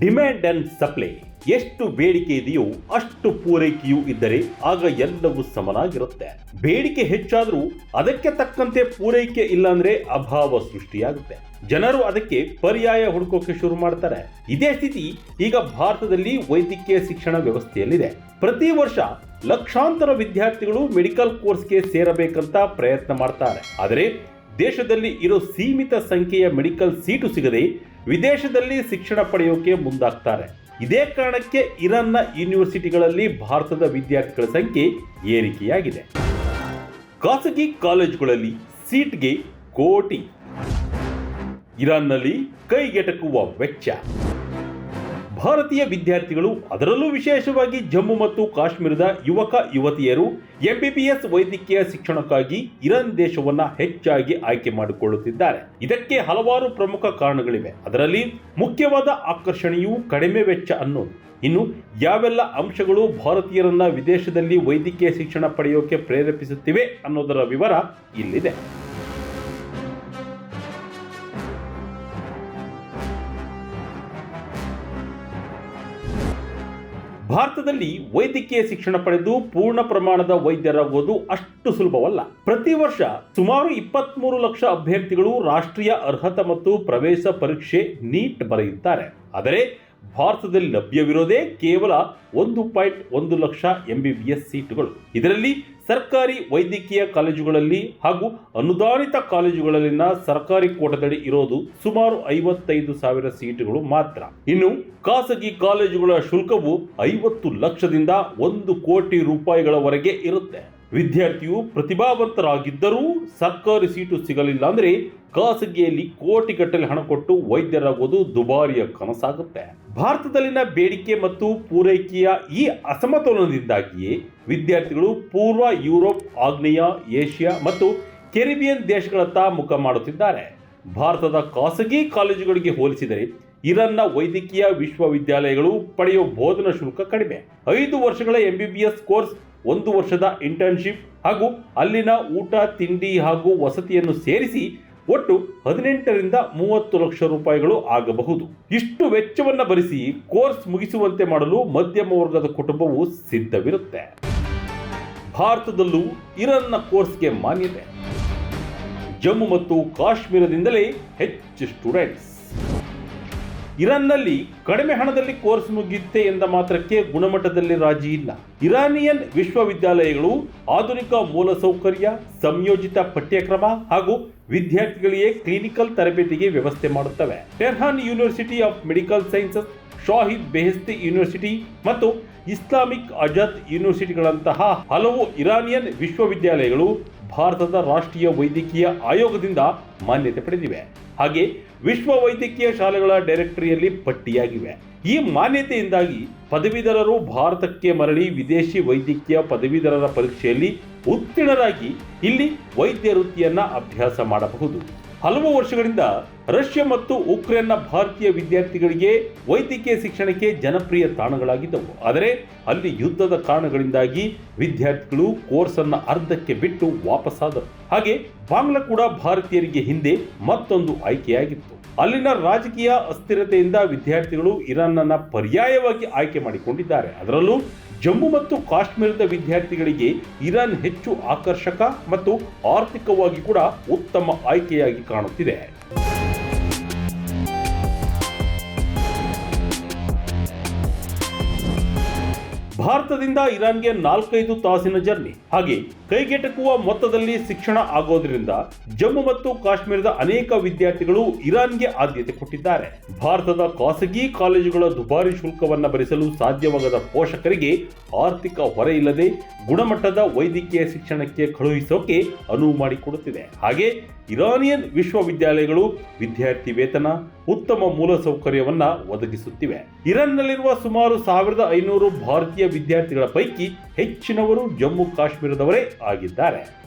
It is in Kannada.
ಡಿಮ್ಯಾಂಡ್ ಅಂಡ್ ಸಪ್ಲೈ ಎಷ್ಟು ಬೇಡಿಕೆ ಇದೆಯೋ ಅಷ್ಟು ಪೂರೈಕೆಯೂ ಇದ್ದರೆ ಆಗ ಎಲ್ಲವೂ ಸಮನಾಗಿರುತ್ತೆ. ಬೇಡಿಕೆ ಹೆಚ್ಚಾದರೂ ಅದಕ್ಕೆ ತಕ್ಕಂತೆ ಪೂರೈಕೆ ಇಲ್ಲಾಂದ್ರೆ ಅಭಾವ ಸೃಷ್ಟಿಯಾಗುತ್ತೆ. ಜನರು ಅದಕ್ಕೆ ಪರ್ಯಾಯ ಹುಡುಕೋಕೆ ಶುರು ಮಾಡ್ತಾರೆ. ಇದೇ ಸ್ಥಿತಿ ಈಗ ಭಾರತದಲ್ಲಿ ವೈದ್ಯಕೀಯ ಶಿಕ್ಷಣ ವ್ಯವಸ್ಥೆಯಲ್ಲಿದೆ. ಪ್ರತಿ ವರ್ಷ ಲಕ್ಷಾಂತರ ವಿದ್ಯಾರ್ಥಿಗಳು ಮೆಡಿಕಲ್ ಕೋರ್ಸ್ಗೆ ಸೇರಬೇಕಂತ ಪ್ರಯತ್ನ ಮಾಡ್ತಾರೆ. ಆದರೆ ದೇಶದಲ್ಲಿ ಇರೋ ಸೀಮಿತ ಸಂಖ್ಯೆಯ ಮೆಡಿಕಲ್ ಸೀಟು ಸಿಗದೆ ವಿದೇಶದಲ್ಲಿ ಶಿಕ್ಷಣ ಪಡೆಯೋಕೆ ಮುಂದಾಗ್ತಾರೆ. ಇದೇ ಕಾರಣಕ್ಕೆ ಇರಾನ್ನ ಯೂನಿವರ್ಸಿಟಿಗಳಲ್ಲಿ ಭಾರತದ ವಿದ್ಯಾರ್ಥಿಗಳ ಸಂಖ್ಯೆ ಏರಿಕೆಯಾಗಿದೆ. ಖಾಸಗಿ ಕಾಲೇಜುಗಳಲ್ಲಿ ಸೀಟ್ಗೆ ಕೋಟಿ. ಇರಾನ್ನಲ್ಲಿ ಕೈಗೆಟಕುವ ವೆಚ್ಚ. ಭಾರತೀಯ ವಿದ್ಯಾರ್ಥಿಗಳು ಅದರಲ್ಲೂ ವಿಶೇಷವಾಗಿ ಜಮ್ಮು ಮತ್ತು ಕಾಶ್ಮೀರದ ಯುವಕ ಯುವತಿಯರು ಎಂಬಿಬಿಎಸ್ ವೈದ್ಯಕೀಯ ಶಿಕ್ಷಣಕ್ಕಾಗಿ ಇರಾನ್ ದೇಶವನ್ನ ಹೆಚ್ಚಾಗಿ ಆಯ್ಕೆ ಮಾಡಿಕೊಳ್ಳುತ್ತಿದ್ದಾರೆ. ಇದಕ್ಕೆ ಹಲವಾರು ಪ್ರಮುಖ ಕಾರಣಗಳಿವೆ. ಅದರಲ್ಲಿ ಮುಖ್ಯವಾದ ಆಕರ್ಷಣೆಯು ಕಡಿಮೆ ವೆಚ್ಚ ಅನ್ನೋದು. ಇನ್ನು ಯಾವೆಲ್ಲ ಅಂಶಗಳು ಭಾರತೀಯರನ್ನ ವಿದೇಶದಲ್ಲಿ ವೈದ್ಯಕೀಯ ಶಿಕ್ಷಣ ಪಡೆಯೋಕೆ ಪ್ರೇರೇಪಿಸುತ್ತಿವೆ ಅನ್ನೋದರ ವಿವರ ಇಲ್ಲಿದೆ. ಭಾರತದಲ್ಲಿ ವೈದ್ಯಕೀಯ ಶಿಕ್ಷಣ ಪಡೆದು ಪೂರ್ಣ ಪ್ರಮಾಣದ ವೈದ್ಯರಾಗುವುದು ಅಷ್ಟು ಸುಲಭವಲ್ಲ. ಪ್ರತಿ ವರ್ಷ ಸುಮಾರು ಇಪ್ಪತ್ಮೂರು ಲಕ್ಷ ಅಭ್ಯರ್ಥಿಗಳು ರಾಷ್ಟ್ರೀಯ ಅರ್ಹತಾ ಮತ್ತು ಪ್ರವೇಶ ಪರೀಕ್ಷೆ ನೀಟ್ ಬರೆಯುತ್ತಾರೆ. ಆದರೆ ಭಾರತದಲ್ಲಿ ಲಭ್ಯವಿರೋದೇ ಕೇವಲ ಒಂದು ಪಾಯಿಂಟ್ ಒಂದು ಲಕ್ಷ ಎಂಬಿಬಿಎಸ್ ಸೀಟುಗಳು. ಇದರಲ್ಲಿ ಸರ್ಕಾರಿ ವೈದ್ಯಕೀಯ ಕಾಲೇಜುಗಳಲ್ಲಿ ಹಾಗೂ ಅನುದಾನಿತ ಕಾಲೇಜುಗಳಲ್ಲಿನ ಸರ್ಕಾರಿ ಕೋಟದಡಿ ಇರೋದು ಸುಮಾರು ಐವತ್ತೈದು ಸಾವಿರ ಸೀಟುಗಳು ಮಾತ್ರ. ಇನ್ನು ಖಾಸಗಿ ಕಾಲೇಜುಗಳ ಶುಲ್ಕವು ಐವತ್ತು ಲಕ್ಷದಿಂದ ಒಂದು ಕೋಟಿ ರೂಪಾಯಿಗಳವರೆಗೆ ಇರುತ್ತೆ. ವಿದ್ಯಾರ್ಥಿಯು ಪ್ರತಿಭಾವಂತರಾಗಿದ್ದರೂ ಸರ್ಕಾರಿ ಸೀಟು ಸಿಗಲಿಲ್ಲ ಅಂದ್ರೆ ಖಾಸಗಿಯಲ್ಲಿ ಕೋಟಿಗಟ್ಟಲೆ ಹಣ ಕೊಟ್ಟು ವೈದ್ಯರಾಗುವುದು ದುಬಾರಿಯ ಕನಸಾಗುತ್ತೆ. ಭಾರತದಲ್ಲಿನ ಬೇಡಿಕೆ ಮತ್ತು ಪೂರೈಕೆಯ ಈ ಅಸಮತೋಲನದಿಂದಾಗಿಯೇ ವಿದ್ಯಾರ್ಥಿಗಳು ಪೂರ್ವ ಯುರೋಪ್, ಆಗ್ನೇಯ, ಏಷ್ಯಾ ಮತ್ತು ಕೆರಿಬಿಯನ್ ದೇಶಗಳತ್ತ ಮುಖ ಮಾಡುತ್ತಿದ್ದಾರೆ. ಭಾರತದ ಖಾಸಗಿ ಕಾಲೇಜುಗಳಿಗೆ ಹೋಲಿಸಿದರೆ ಇರಾನ್ನ ವೈದ್ಯಕೀಯ ವಿಶ್ವವಿದ್ಯಾಲಯಗಳು ಪಡೆಯುವ ಬೋಧನಾ ಶುಲ್ಕ ಕಡಿಮೆ. ಐದು ವರ್ಷಗಳ ಎಂಬಿಬಿಎಸ್ ಕೋರ್ಸ್, ಒಂದು ವರ್ಷದ ಇಂಟರ್ನ್ಶಿಪ್ ಹಾಗೂ ಅಲ್ಲಿನ ಊಟ, ತಿಂಡಿ ಹಾಗೂ ವಸತಿಯನ್ನು ಸೇರಿಸಿ ಒಟ್ಟು ಹದಿನೆಂಟರಿಂದ ಮೂವತ್ತು ಲಕ್ಷ ರೂಪಾಯಿಗಳು ಆಗಬಹುದು. ಇಷ್ಟು ವೆಚ್ಚವನ್ನು ಭರಿಸಿ ಕೋರ್ಸ್ ಮುಗಿಸುವಂತೆ ಮಾಡಲು ಮಧ್ಯಮ ವರ್ಗದ ಕುಟುಂಬವು ಸಿದ್ಧವಿರುತ್ತೆ. ಭಾರತದಲ್ಲೂ ಇರನ್ನ ಕೋರ್ಸ್ಗೆ ಮಾನ್ಯತೆ. ಜಮ್ಮು ಮತ್ತು ಕಾಶ್ಮೀರದಿಂದಲೇ ಹೆಚ್ಚು ಸ್ಟೂಡೆಂಟ್ಸ್. ಇರಾನ್ನಲ್ಲಿ ಕಡಿಮೆ ಹಣದಲ್ಲಿ ಕೋರ್ಸ್ ಮುಗಿಯುತ್ತೆ ಎಂದ ಮಾತ್ರಕ್ಕೆ ಗುಣಮಟ್ಟದಲ್ಲಿ ರಾಜಿ ಇಲ್ಲ. ಇರಾನಿಯನ್ ವಿಶ್ವವಿದ್ಯಾಲಯಗಳು ಆಧುನಿಕ ಮೂಲಸೌಕರ್ಯ, ಸಂಯೋಜಿತ ಪಠ್ಯಕ್ರಮ ಹಾಗೂ ವಿದ್ಯಾರ್ಥಿಗಳಿಗೆ ಕ್ಲಿನಿಕಲ್ ತರಬೇತಿಗೆ ವ್ಯವಸ್ಥೆ ಮಾಡುತ್ತವೆ. Tehran university of medical sciences, Shahid Beheshti university ಮತ್ತು ಇಸ್ಲಾಮಿಕ್ ಅಜದ್ ಯೂನಿವರ್ಸಿಟಿಗಳಂತಹ ಹಲವು ಇರಾನಿಯನ್ ವಿಶ್ವವಿದ್ಯಾಲಯಗಳು ಭಾರತದ ರಾಷ್ಟ್ರೀಯ ವೈದ್ಯಕೀಯ ಆಯೋಗದಿಂದ ಮಾನ್ಯತೆ ಪಡೆದಿವೆ. ಹಾಗೆ ವಿಶ್ವ ವೈದ್ಯಕೀಯ ಶಾಲೆಗಳ ಡೈರೆಕ್ಟರಿಯಲ್ಲಿ ಪಟ್ಟಿಯಾಗಿವೆ. ಈ ಮಾನ್ಯತೆಯಿಂದಾಗಿ ಪದವೀಧರರು ಭಾರತಕ್ಕೆ ಮರಳಿ ವಿದೇಶಿ ವೈದ್ಯಕೀಯ ಪದವೀಧರರ ಪರೀಕ್ಷೆಯಲ್ಲಿ ಉತ್ತೀರ್ಣರಾಗಿ ಇಲ್ಲಿ ವೈದ್ಯ ವೃತ್ತಿಯನ್ನ ಅಭ್ಯಾಸ ಮಾಡಬಹುದು. ಹಲವು ವರ್ಷಗಳಿಂದ ರಷ್ಯಾ ಮತ್ತು ಉಕ್ರೇನ್ನ ಭಾರತೀಯ ವಿದ್ಯಾರ್ಥಿಗಳಿಗೆ ವೈದ್ಯಕೀಯ ಶಿಕ್ಷಣಕ್ಕೆ ಜನಪ್ರಿಯ ತಾಣಗಳಾಗಿದ್ದವು. ಆದರೆ ಅಲ್ಲಿ ಯುದ್ಧದ ಕಾರಣಗಳಿಂದಾಗಿ ವಿದ್ಯಾರ್ಥಿಗಳು ಕೋರ್ಸ್ ಅನ್ನ ಅರ್ಧಕ್ಕೆ ಬಿಟ್ಟು ವಾಪಸ್ಸಾದರು ಹಾಗೆ ಬಾಂಗ್ಲಾ ಕೂಡ ಭಾರತೀಯರಿಗೆ ಹಿಂದೆ ಮತ್ತೊಂದು ಆಯ್ಕೆಯಾಗಿತ್ತು. ಅಲ್ಲಿನ ರಾಜಕೀಯ ಅಸ್ಥಿರತೆಯಿಂದ ವಿದ್ಯಾರ್ಥಿಗಳು ಇರಾನ್ನ ಪರ್ಯಾಯವಾಗಿ ಆಯ್ಕೆ ಮಾಡಿಕೊಂಡಿದ್ದಾರೆ. ಅದರಲ್ಲೂ ಜಮ್ಮು ಮತ್ತು ಕಾಶ್ಮೀರದ ವಿದ್ಯಾರ್ಥಿಗಳಿಗೆ ಇರಾನ್ ಹೆಚ್ಚು ಆಕರ್ಷಕ ಮತ್ತು ಆರ್ಥಿಕವಾಗಿ ಕೂಡ ಉತ್ತಮ ಆಯ್ಕೆಯಾಗಿ ಕಾಣುತ್ತಿದೆ. ಭಾರತದಿಂದ ಇರಾನ್ಗೆ ನಾಲ್ಕೈದು ತಾಸಿನ ಜರ್ನಿ. ಹಾಗೆ ಕೈಗೆಟಕುವ ಮೊತ್ತದಲ್ಲಿ ಶಿಕ್ಷಣ ಆಗೋದ್ರಿಂದ ಜಮ್ಮು ಮತ್ತು ಕಾಶ್ಮೀರದ ಅನೇಕ ವಿದ್ಯಾರ್ಥಿಗಳು ಇರಾನ್ಗೆ ಆದ್ಯತೆ ಕೊಟ್ಟಿದ್ದಾರೆ. ಭಾರತದ ಖಾಸಗಿ ಕಾಲೇಜುಗಳ ದುಬಾರಿ ಶುಲ್ಕವನ್ನು ಭರಿಸಲು ಸಾಧ್ಯವಾಗದ ಪೋಷಕರಿಗೆ ಆರ್ಥಿಕ ಹೊರೆ ಇಲ್ಲದೆ ಗುಣಮಟ್ಟದ ವೈದ್ಯಕೀಯ ಶಿಕ್ಷಣಕ್ಕೆ ಕಳುಹಿಸೋಕೆ ಅನುವು ಮಾಡಿಕೊಡುತ್ತಿದೆ. ಹಾಗೆ ಇರಾನಿಯನ್ ವಿಶ್ವವಿದ್ಯಾಲಯಗಳು ವಿದ್ಯಾರ್ಥಿ ವೇತನ, ಉತ್ತಮ ಮೂಲಸೌಕರ್ಯವನ್ನ ಒದಗಿಸುತ್ತಿವೆ. ಇರಾನ್ನಲ್ಲಿರುವ ಸುಮಾರು ಸಾವಿರದ ಐನೂರು ಭಾರತೀಯ ವಿದ್ಯಾರ್ಥಿಗಳ ಪೈಕಿ ಹೆಚ್ಚಿನವರು ಜಮ್ಮು ಕಾಶ್ಮೀರದವರೇ ಆಗಿದ್ದಾರೆ.